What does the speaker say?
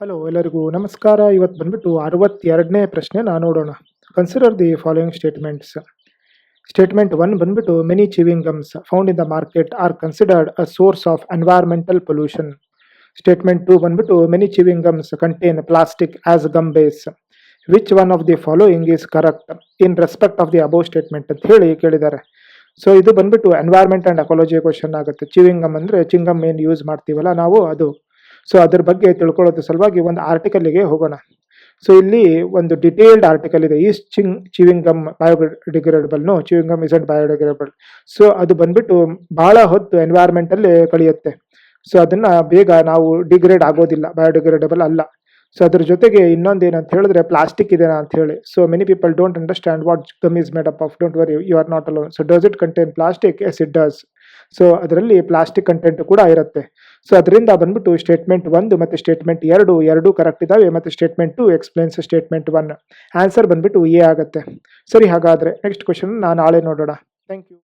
Hello ಎಲ್ಲರಿಗೂ ನಮಸ್ಕಾರ. ಇವತ್ತು ಬಂದ್ಬಿಟ್ಟು ಅರವತ್ತೆರಡನೇ ಪ್ರಶ್ನೆನ ನೋಡೋಣ. Consider the following statements statement one ಬಂದ್ಬಿಟ್ಟು many chewing gums found in the market are considered a source of environmental pollution statement two ಬಂದ್ಬಿಟ್ಟು many chewing gums contain plastic as gum base which one of the following is correct in respect of the above statement ಅಂತ ಹೇಳಿ ಕೇಳಿದ್ದಾರೆ. So ಇದು ಬಂದ್ಬಿಟ್ಟು environment and ecology question ಆಗುತ್ತೆ. Chewing gum ಅಂದರೆ chewing gum ಏನು use ಮಾಡ್ತೀವಲ್ಲ, ನಾವು ಅದು ಸೊ ಅದ್ರ ಬಗ್ಗೆ ತಿಳ್ಕೊಳ್ಳೋದ್ರ ಸಲುವಾಗಿ ಒಂದು ಆರ್ಟಿಕಲ್ಗೆ ಹೋಗೋಣ. ಸೊ ಇಲ್ಲಿ ಒಂದು ಡಿಟೇಲ್ಡ್ ಆರ್ಟಿಕಲ್ ಇದೆ. ಈಸ್ ಚಿಂಗ್ chewing gum ಬಯೋಡಿಗ್ರೇಡಬಲ್ನು chewing gum and biodegradable so ಅದು ಬಂದ್ಬಿಟ್ಟು ಬಹಳ ಹೊತ್ತು ಎನ್ವೈರ್ಮೆಂಟಲ್ಲಿ ಕಳೆಯುತ್ತೆ. ಸೊ ಅದನ್ನ ಬೇಗ ನಾವು ಡಿಗ್ರೇಡ್ ಆಗೋದಿಲ್ಲ. ಬಯೋಡಿಗ್ರೇಡಬಲ್ ಅಲ್ಲ. ಸೊ ಅದ್ರ ಜೊತೆಗೆ ಇನ್ನೊಂದು ಏನಂತ ಹೇಳಿದ್ರೆ ಪ್ಲಾಸ್ಟಿಕ್ ಇದೆನಾ ಅಂತ ಹೇಳಿ. So many people don't understand what gum is made up of don't worry you are not alone so does it contain plastic yes it does so ಅದರಲ್ಲಿ ಪ್ಲಾಸ್ಟಿಕ್ ಕಂಟೆಂಟ್ ಕೂಡ ಇರುತ್ತೆ. ಸೊ ಅದರಿಂದ ಬಂದ್ಬಿಟ್ಟು ಸ್ಟೇಟ್ಮೆಂಟ್ ಒಂದು ಮತ್ತು ಸ್ಟೇಟ್ಮೆಂಟ್ ಎರಡು ಎರಡು correct ಇದ್ದಾವೆ ಮತ್ತು statement two explains statement one answer ಬಂದ್ಬಿಟ್ಟು ಎ ಆಗುತ್ತೆ. ಸರಿ, ಹಾಗಾದ್ರೆ ನೆಕ್ಸ್ಟ್ ಕ್ವಶನ್ ನಾನು ನಾಳೆ ನೋಡೋಣ. Thank you